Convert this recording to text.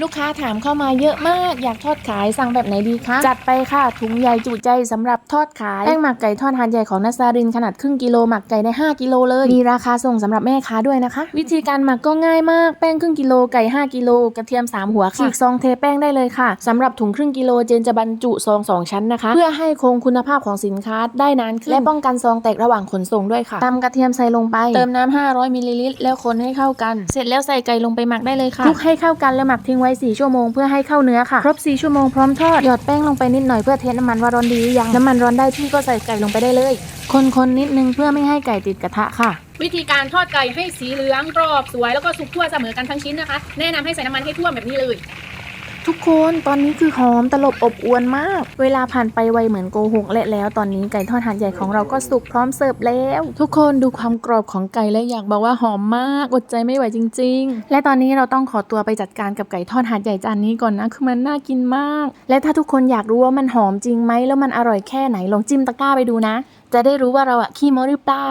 ลูกค้าถามเข้ามาเยอะมาก อยากทอดขายสั่งแบบไหนดีคะจัดไปค่ะถุงใหญ่จุใจสำหรับทอดขายแป้งหมักไก่ทอดหาดใหญ่ของนัสซารินขนาดครึ่งกิโลหมักไก่ได้ 5 กิโลเลย มีราคาส่งสำหรับแม่ค้าด้วยนะคะ วิธีการหมักก็ง่ายมากแป้งครึ่งกิโลไก่ 5 กิโลกระเทียม 3 หัวฉีกซองเทแป้งได้เลยค่ะสำหรับถุงครึ่งกิโลเจนจะบรรจุซองสองชั้นนะคะ เพื่อให้คงคุณภาพของสินค้าได้นานขึ้นและป้องกันซองแตกระหว่างขนส่งด้วยค่ะตำกระเทียมใส่ลงไป เติมน้ำ500มิลลิลิตรแล้วคนให้เข้ากัน เสร็จแล้วใส่ไก่ลงไปหมักได้เลยค่ะคลุกให้เข้ากันแล้วหมักทิ้งไว้ 4 ชั่วโมงเพื่อให้เข้าเนื้อค่ะ ครบ 4 ชั่วโมงพร้อมทอด หยอดแป้งลงไปนิดหน่อยเพื่อเทสน้ำมันว่าร้อนดีหรือยัง น้ำมันร้อนได้ที่ก็ใส่ไก่ลงไปได้เลย คนๆนิดนึงเพื่อไม่ให้ไก่ติดกระทะค่ะวิธีการทอดไก่ให้สีเหลืองกรอบสวยแล้วก็สุกทั่วเสมอกันทั้งชิ้นนะคะ แนะนำให้ใส่น้ำมันให้ท่วมแบบนี้เลย ทุกคนตอนนี้คือหอมตลบอบอวนมาก เวลาผ่านไปไวเหมือนโกหกและแล้ว ตอนนี้ไก่ทอดหาดใหญ่ของเราก็สุกพร้อมเสิร์ฟแล้ว ทุกคนดูความกรอบของไก่และอยากบอกว่าหอมมากอดใจไม่ไหวจริง ๆ และตอนนี้เราต้องขอตัวไปจัดการกับไก่ทอดหาดใหญ่จานนี้ก่อนนะคือมันน่ากินมาก และถ้าทุกคนอยากรู้ว่ามันหอมจริงไหมแล้วมันอร่อยแค่ไหนลองจิ้มตะกร้าไปดูนะ จะได้รู้ว่าเราอะขี้โม้หรือเปล่า